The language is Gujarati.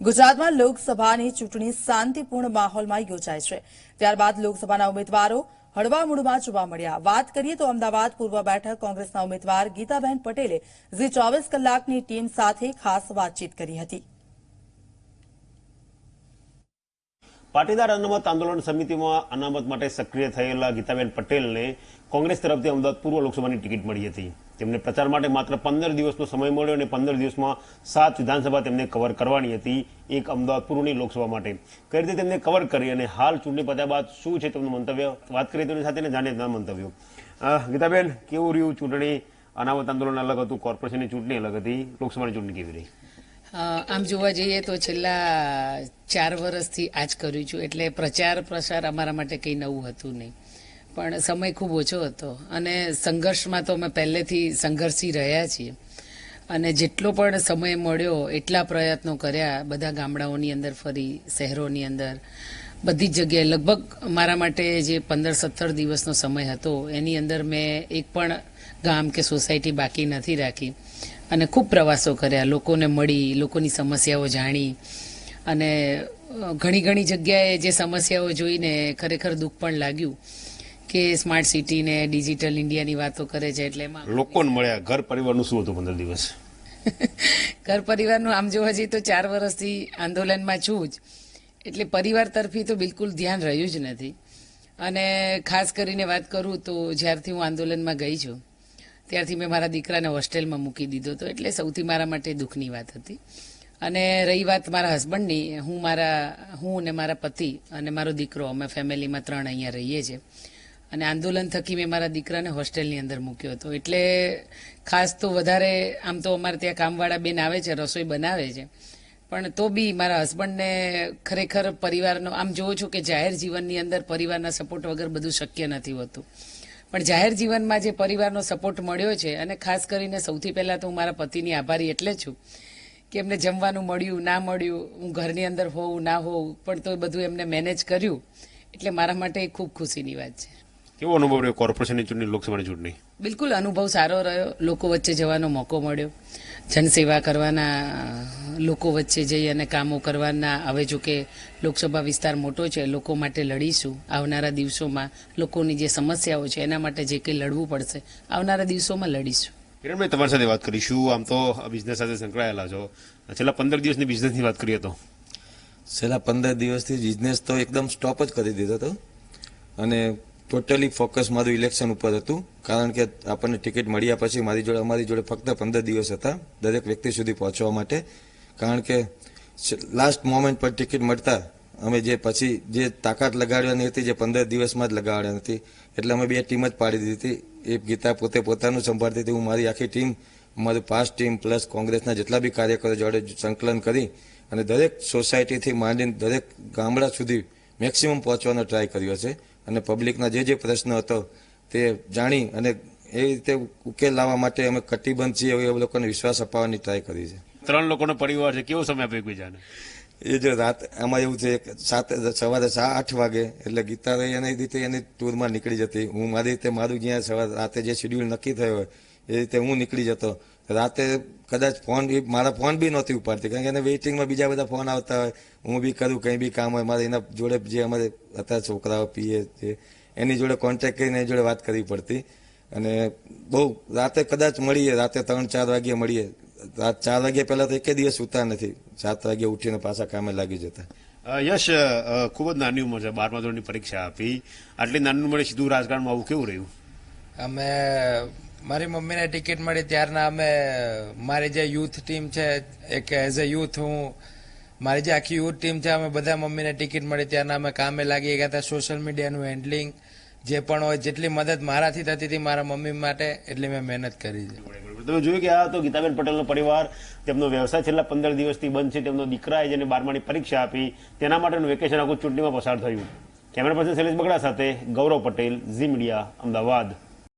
ગુજરાતમાં લોકસભાની ચૂંટણી શાંતિપૂર્ણ માહોલમાં યોજાય છે. ત્યારબાદ લોકસભાના ઉમેદવારો હળવા મૂડમાં જોવા મળ્યા. વાત કરીએ તો અમદાવાદ પૂર્વ બેઠક કોંગ્રેસના ઉમેદવાર ગીતાબેન પટેલે જે ચોવીસ કલાકની ટીમ સાથે ખાસ વાતચીત કરી હતી. પાટીદાર અનામત આંદોલન સમિતિમાં અનામત માટે સક્રિય થયેલા ગીતાબેન પટેલને કોંગ્રેસ તરફથી અમદાવાદ પૂર્વ લોકસભાની ટિકિટ મળી હતી. તેમને પ્રચાર માટે માત્ર પંદર દિવસનો સમય મળ્યો અને પંદર દિવસમાં સાત વિધાનસભા તેમને કવર કરવાની હતી, એક અમદાવાદ પૂર્વની લોકસભા માટે. કઈ રીતે તેમને કવર કરી અને હાલ ચૂંટણી પત્યા બાદ શું છે તેમનું મંતવ્ય? વાત કરીએ તેની સાથે જાણે તેમના મંતવ્યો. ગીતાબેન, કેવું રહ્યું ચૂંટણી? અનામત આંદોલન અલગ હતું, કોર્પોરેશનની ચૂંટણી અલગ હતી, લોકસભાની ચૂંટણી કેવી રહી? આમ જોવા જઈએ તો છેલ્લા ચાર વર્ષથી આ જ કર્યું છું. એટલે પ્રચાર પ્રસાર અમારા માટે કંઈ નવું હતું નહીં. પણ સમય ખૂબ ઓછો હતો અને સંઘર્ષમાં તો અમે પહેલેથી સંઘર્ષી રહ્યા છીએ. અને જેટલો પણ સમય મળ્યો, એટલા પ્રયત્નો કર્યા બધા ગામડાઓની અંદર, ફરી શહેરોની અંદર. બધી જ જગ્યાએ. લગભગ મારા માટે જે પંદર સત્તર દિવસનો સમય હતો એની અંદર મેં એક પણ ગામ કે સોસાયટી બાકી નથી રાખી. અને ખૂબ પ્રવાસો કર્યા લોકોને મળી લોકોની સમસ્યાઓ જાણી. અને ઘણી ઘણી જગ્યાએ જે સમસ્યાઓ જોઈને ખરેખર દુઃખ પણ લાગ્યું કે સ્માર્ટ સિટી ને ડિજિટલ ઇન્ડિયાની વાતો કરે છે એટલે એમાં લોકોને મળ્યા. ઘર પરિવારનું શું હતું પંદર દિવસ? ઘર પરિવારનું આમ જોવા જઈએ તો ચાર વર્ષથી આંદોલનમાં છું જ. એટલે પરિવાર તરફી તો બિલકુલ ધ્યાન રહ્યું જ નથી. અને ખાસ કરીને વાત કરું તો જ્યારથી હું આંદોલનમાં ગઈ છું, ત્યારથી મેં મારા દીકરાને હોસ્ટેલમાં મૂકી દીધો હતો એટલે સૌથી મારા માટે દુઃખની વાત હતી. અને રહી વાત મારા હસબન્ડની, હું મારા, હું અને મારા પતિ અને મારો દીકરો, અમે ફેમિલીમાં ત્રણ અહીંયા રહીએ છીએ. અને આંદોલન થકી મેં મારા દીકરાને હોસ્ટેલની અંદર મૂક્યો હતો. એટલે ખાસ તો વધારે આમ તો અમારે ત્યાં કામવાળા બેન આવે છે, રસોઈ બનાવે છે. પણ તો બી મારા હસબન્ડને ખરેખર પરિવારનો આમ જોઉં છું કે જાહેર જીવનની અંદર પરિવારના સપોર્ટ વગર બધું શક્ય નથી હોતું. પણ જાહેર જીવનમાં જે પરિવારનો સપોર્ટ મળ્યો છે અને ખાસ કરીને સૌથી પહેલાં તો હું મારા પતિની આભારી એટલે છું કે એમને જમવાનું મળ્યું ના મળ્યું હું ઘરની અંદર હોઉં ના હોઉં પણ તો બધું એમને મેનેજ કર્યું એટલે મારા માટે એ ખૂબ ખુશીની વાત છે. કેવો અનુભવ રહ્યો કોર્પોરેશનની ચૂંટણી લોકસભાની ચૂંટણી? બિલકુલ અનુભવ સારો રહ્યો લોકો વચ્ચે જવાનો મોકો મળ્યો. જનસેવા કરવાના લોકો વચ્ચે જઈ અને કામો કરવાના હવે જો કે લોકસભા વિસ્તાર મોટો છે લોકો માટે લડીશું. આવનારા દિવસોમાં લોકોની જે સમસ્યાઓ છે એના માટે જે કંઈ લડવું પડશે આવનારા દિવસોમાં લડીશું. કિરણભાઈ તમારી સાથે વાત કરીશું. આમ તો બિઝનેસ સાથે સંકળાયેલા છો. છેલ્લા પંદર દિવસની બિઝનેસની વાત કરીએ તો? છેલ્લા પંદર દિવસથી બિઝનેસ તો એકદમ સ્ટોપ જ કરી દીધો હતો. અને ટોટલી ફોકસ મારું ઇલેક્શન ઉપર હતું. કારણ કે આપણને ટિકિટ મળ્યા પછી મારી જોડે અમારી જોડે ફક્ત પંદર દિવસ હતા, દરેક વ્યક્તિ સુધી પહોંચવા માટે. કારણ કે લાસ્ટ મોમેન્ટ પર ટિકિટ મળતા, અમે જે પછી જે તાકાત લગાડવાની હતી, જે પંદર દિવસમાં જ લગાડવાની હતી. એટલે અમે બે ટીમ જ પાડી દીધી હતી. એ ગીતા પોતે પોતાનું સંભાળતી હતી, હું મારી આખી ટીમ મારી પાસ ટીમ પ્લસ કોંગ્રેસના જેટલા બી કાર્યકરો જોડે સંકલન કરી અને દરેક સોસાયટીથી માંડીને દરેક ગામડા સુધી મેક્સિમમ પહોંચવાનો ટ્રાય કર્યો છે. અને પબ્લિકના જે જે પ્રશ્ન હતો તે જાણી અને એ રીતે ઉકેલ લાવવા માટે અમે કટિબંધ છીએ એ લોકોને વિશ્વાસ અપાવવાની ટ્રાય કરી છે. ત્રણ લોકોનો પરિવાર છે. કેવો સમય આપ્યો એકબીજાને? એ જો રાત આમાં એવું છે કે સાત સવારે સા આઠ વાગે એટલે ગીતા રહી એની રીતે એની ટૂરમાં નીકળી જતી. હું મારી રીતે મારું જ્યાં સવારે રાતે જે શેડ્યુલ નક્કી થયો હોય એ રીતે હું નીકળી જતો. રાતે કદાચ ફોન બી મારા ફોન બી નહોતી ઉપાડતી. કારણ કે એને વેઇટિંગમાં બીજા બધા ફોન આવતા હોય. હું બી કરું કંઈ બી કામ હોય. મારે એના જોડે જે અમારે હતા છોકરાઓ પીએ છે એની જોડે કોન્ટેક્ટ કરીને એની જોડે વાત કરવી પડતી. અને બહુ રાતે કદાચ મળીએ. રાતે ત્રણ ચાર વાગ્યે મળીએ. રાત ચાર વાગ્યા પહેલાં તો એકે દિવસ ઉતા નથી. સાત વાગે ઉઠીને પાછા કામે લાગી જતા. યશ ખૂબ જ નાની ઉંમર છે. બારમા ધોરણની પરીક્ષા આપી. આટલી નાની ઉંમરે સીધું રાજકારણમાં આવું કેવું રહ્યું? અમે મારી મમ્મીને ટિકિટ મળી ત્યારના અમે, મારી જે યુથ ટીમ છે, એક એઝ અ યુથ હું, મારી જે આખી યુથ ટીમ છે, અમે બધા મમ્મીને ટિકિટ મળી ત્યારના અમે કામે લાગી ગયા હતા સોશિયલ મીડિયાનું હેન્ડલિંગ જે પણ હોય, જેટલી મદદ મારાથી થતી હતી મારા મમ્મી માટે, એટલી મેં મહેનત કરી છે. તમે જોયું કે આ તો ગીતાબેન પટેલનો પરિવાર, તેમનો વ્યવસાય છેલ્લા પંદર દિવસથી બંધ છે, તેમનો દીકરાએ જેને બારમાની પરીક્ષા આપી, તેના માટેનું વેકેશન આખું ચૂંટણીમાં પસાર થયું. કેમેરા પર્સન શૈલેષ બગડા સાથે ગૌરવ પટેલ, ઝી મીડિયા, અમદાવાદ.